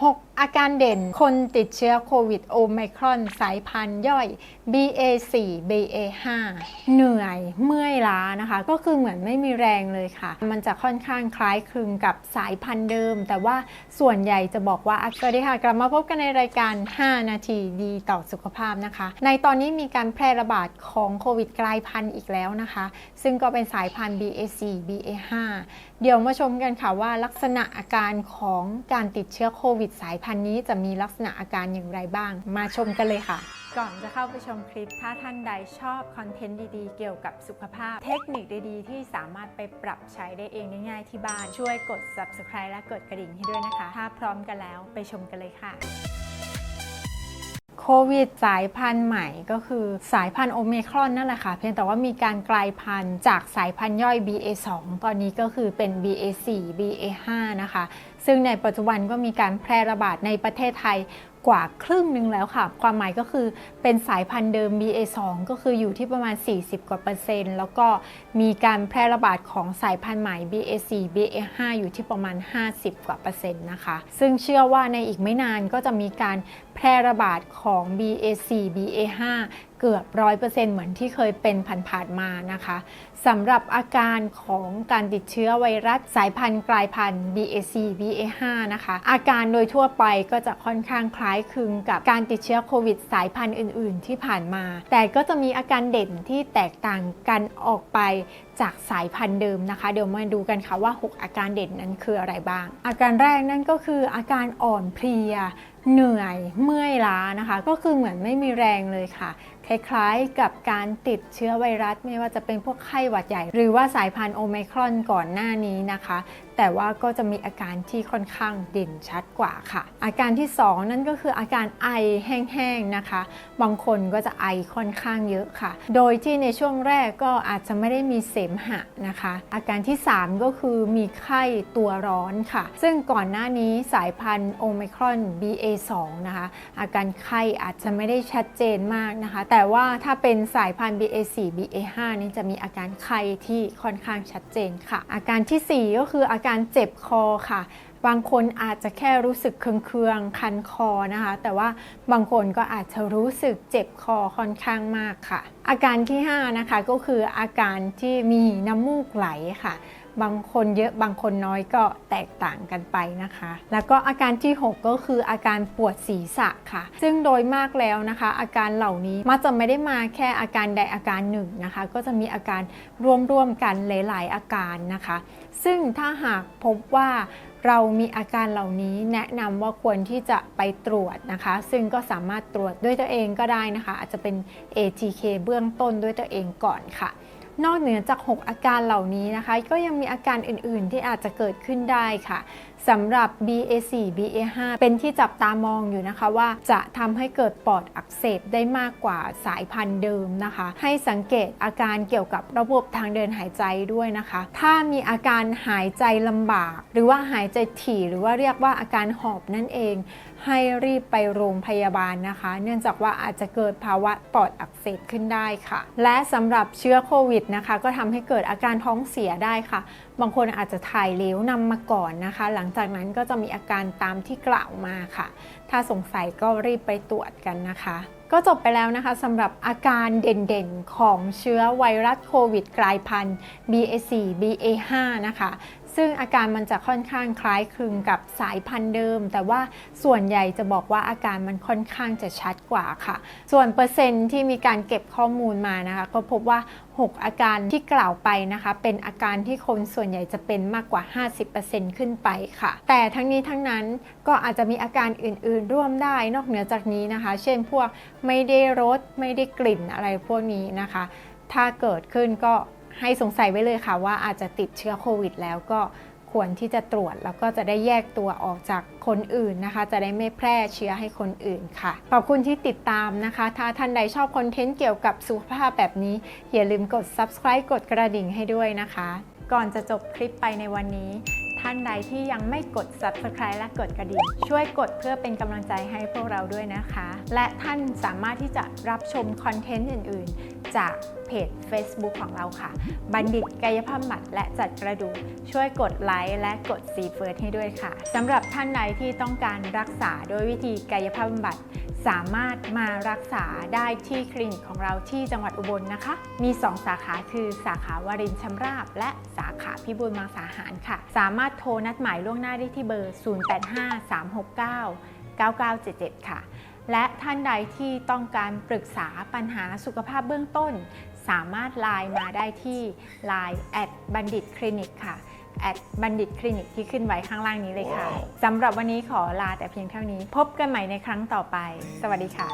6 อาการเด่นคนติดเชื้อโควิดโอไมครอนสายพันธุ์ย่อย BA4 BA5 เหนื่อยเมื่อยล้านะคะ ก็คือเหมือนไม่มีแรงเลยค่ะ มันจะค่อนข้างคล้ายคลึงกับสายพันธุ์เดิม แต่ว่าส่วนใหญ่จะบอกว่าสวัสดีค่ะ กลับมาพบกันในรายการ 5 นาทีดีต่อสุขภาพนะคะ ในตอนนี้มีการแพร่ระบาดของโควิดกลายพันธุ์อีกแล้วนะคะ ซึ่งก็เป็นสายพันธุ์ BA4 BA5 เดี๋ยวมาชมกันค่ะว่าลักษณะอาการของการติดเชื้อโควิดสายพันธุ์นี้จะมีลักษณะอาการอย่างไรบ้าง มาชมกันเลยค่ะ ก่อนจะเข้าไปชมคลิป ถ้าท่านใดชอบคอนเทนต์ดีๆ เกี่ยวกับสุขภาพ เทคนิคดีๆ ที่สามารถไปปรับใช้ได้เองง่ายๆที่บ้าน ช่วยกด subscribe และกดกระดิ่งให้ด้วยนะคะ ถ้าพร้อมกันแล้วไปชมกันเลยค่ะ โควิดสายพันธุ์ใหม่ก็คือสายพันธุ์โอเมครอนนั่นแหละค่ะ เพียงแต่ว่ามีการกลายพันธุ์จากสายพันธุ์ย่อย BA2 ตอนนี้ก็คือเป็น BA4 BA5 นะคะ ซึ่งในปัจจุบันก็มีการแพร่ระบาดในประเทศไทย กว่าครึ่งหนึ่งแล้วค่ะ ความหมายก็คือเป็นสายพันธุ์เดิม BA2 ก็คืออยู่ที่ประมาณ 40 กว่าเปอร์เซ็นต์ แล้วก็มีการแพร่ระบาดของสายพันธุ์ใหม่ BA4 BA5 อยู่ที่ประมาณ 50 กว่าเปอร์เซ็นต์นะคะ ซึ่งเชื่อว่าในอีกไม่นานก็จะมีการแพร่ระบาดของ BA4 BA5 เกือบร้อยเหมือนที่เคยเป็นผ่านๆมานะคะสำหรับอาการของการติดเชื้อไวรัสสายพันธุ์กลายพันธุ์ BAC BA5 นะคะ อาการโดยทั่วไปก็จะค่อนข้างคล้ายคลึงกับการติดเชื้อโควิดสายพันธุ์อื่น ๆ ที่ผ่านมา แต่ก็จะมีอาการเด่นที่แตกต่างกันออกไป จากสายพันธุ์เดิมนะคะ เดี๋ยวมาดูกันค่ะว่า 6 อาการเด่นนั้นคืออะไรบ้าง อาการแรกนั่นก็คืออาการอ่อนเพลีย เหนื่อยเมื่อยล้านะคะ ก็คือเหมือนไม่มีแรงเลยค่ะ คล้ายๆกับการติดเชื้อไวรัสไม่ว่าจะเป็นพวกไข้หวัดใหญ่ หรือว่าสายพันธุ์โอไมครอนก่อนหน้านี้นะคะ แต่ว่าก็จะมีอาการที่ค่อนข้างเด่นชัดกว่าค่ะ อาการที่ 2 นั่นก็คืออาการไอแห้งๆนะคะ บางคนก็จะไอค่อนข้างเยอะค่ะ โดยที่ในช่วงแรกก็อาจจะไม่ได้มีเสมหะนะคะ อาการที่ 3 ก็คือมีไข้ตัวร้อนค่ะ ซึ่งก่อนหน้านี้สายพันธุ์โอไมครอน BA2 นะคะ อาการไข้อาจจะไม่ได้ชัดเจนมากนะคะ แต่ว่าถ้าเป็นสายพันธุ์ BA4 BA5 นี่จะมีอาการไข้ที่ค่อนข้างชัดเจนค่ะ อาการทีสี่4 ก็คืออาการเจ็บคอค่ะ บางคนอาจจะแค่รู้สึกเคืองๆคันคอนะคะ แต่ว่าบางคนก็อาจจะรู้สึกเจ็บคอค่อนข้างมากค่ะ อาการที่5นะคะก็คืออาการที่มีน้ำมูกไหลค่ะ บางคนเยอะบางคนน้อยก็แตกต่างกันไปนะคะ แล้วก็อาการที่ 6 ก็คืออาการปวดศีรษะค่ะ ซึ่งโดยมากแล้วนะคะ อาการเหล่านี้มักจะไม่ได้มาแค่อาการใดอาการหนึ่งนะคะ ก็จะมีอาการร่วมๆกันหลาย ๆ อาการนะคะ ซึ่งถ้าหากพบว่า เรามีอาการเหล่านี้แนะนำว่าควรที่จะไปตรวจนะคะ ซึ่งก็สามารถตรวจด้วยตัวเองก็ได้นะคะ อาจจะเป็น ATK เบื้องต้นด้วยตัวเองก่อนค่ะ นอกเหนือจาก 6 อาการเหล่านี้นะคะ ก็ยังมีอาการอื่น ๆ ที่อาจจะเกิดขึ้นได้ค่ะ สำหรับ BA4 BA5 เป็นที่จับตามองอยู่นะคะว่าจะทำให้เกิดปอดอักเสบได้มากกว่าสายพันธุ์เดิมนะคะ ให้สังเกตอาการเกี่ยวกับระบบทางเดินหายใจด้วยนะคะ ถ้ามีอาการหายใจลำบาก หรือว่าหายใจถี่หรือว่าเรียกว่าอาการหอบนั่นเอง ให้รีบไปโรงพยาบาลนะคะ เนื่องจากว่าอาจจะเกิดภาวะปอดอักเสบขึ้นได้ค่ะ และสำหรับเชื้อโควิดนะคะ ก็ทำให้เกิดอาการท้องเสียได้ค่ะ บางคนอาจจะถ่ายเหลวนำมาก่อนนะคะ หลังจากนั้นก็จะมีอาการตามที่กล่าวมาค่ะ ถ้าสงสัยก็รีบไปตรวจกันนะคะ ก็จบไปแล้วนะคะสำหรับอาการเด่นๆ ของเชื้อไวรัสโควิดกลายพันธุ์ BA4 BA5 นะคะ ซึ่งอาการมันจะค่อนข้างคล้ายคลึงกับสายพันธุ์เดิม แต่ว่าส่วนใหญ่จะบอกว่าอาการมันค่อนข้างจะชัดกว่าค่ะ ส่วนเปอร์เซ็นต์ที่มีการเก็บข้อมูลมานะคะ ก็พบว่า 6 อาการที่กล่าวไปนะคะ เป็นอาการที่คนส่วนใหญ่จะเป็นมากกว่า 50%ขึ้นไปค่ะ แต่ทั้งนี้ทั้งนั้นก็อาจจะมีอาการอื่น ๆ ร่วมได้นอกเหนือจากนี้นะคะ เช่นพวกไม่ได้รสไม่ได้กลิ่นอะไรพวกนี้นะคะ ถ้าเกิดขึ้นก็ ให้สงสัยไว้เลยค่ะว่าอาจจะติดเชื้อโควิด แล้วก็ควรที่จะตรวจแล้วก็จะได้แยกตัวออกจากคนอื่นนะคะ จะได้ไม่แพร่เชื้อให้คนอื่นค่ะ ขอบคุณที่ติดตามนะคะ ถ้าท่านใดชอบคอนเทนต์เกี่ยวกับสุขภาพแบบนี้ อย่าลืมกด subscribe กดกระดิ่งให้ด้วยนะคะ ก่อนจะจบคลิปไปในวันนี้ ท่านใดที่ยังไม่กด subscribe และกดกระดิ่ง ช่วยกดเพื่อเป็นกำลังใจให้พวกเราด้วยนะคะ และท่านสามารถที่จะรับชมคอนเทนต์อื่น ๆ จาก เพจ Facebook ของเราค่ะ บัณฑิตกายภาพบำบัดและจัดกระดูกช่วยกดไลค์และกดซีเฟิร์สให้ด้วยค่ะสำหรับท่านใดที่ต้องการรักษาโดยวิธีกายภาพบำบัดสามารถมารักษาได้ที่คลินิกของเราที่จังหวัดอุบลนะคะ มี 2 สาขาคือสาขาวารินชำราบ และสาขาพิบูลมังสาหารค่ะ สามารถโทรนัดหมายล่วงหน้าได้ที่เบอร์ 0853699977 ค่ะ และท่านใดที่ต้องการปรึกษาปัญหาสุขภาพเบื้องต้น สามารถไลน์มาได้ที่ Line แอดบัณฑิตคลินิกค่ะแอดบัณฑิตคลินิกที่ขึ้นไว้ข้างล่างนี้เลยค่ะ สำหรับวันนี้ขอลาแต่เพียงเท่านี้ พบกันใหม่ในครั้งต่อไป สวัสดีค่ะ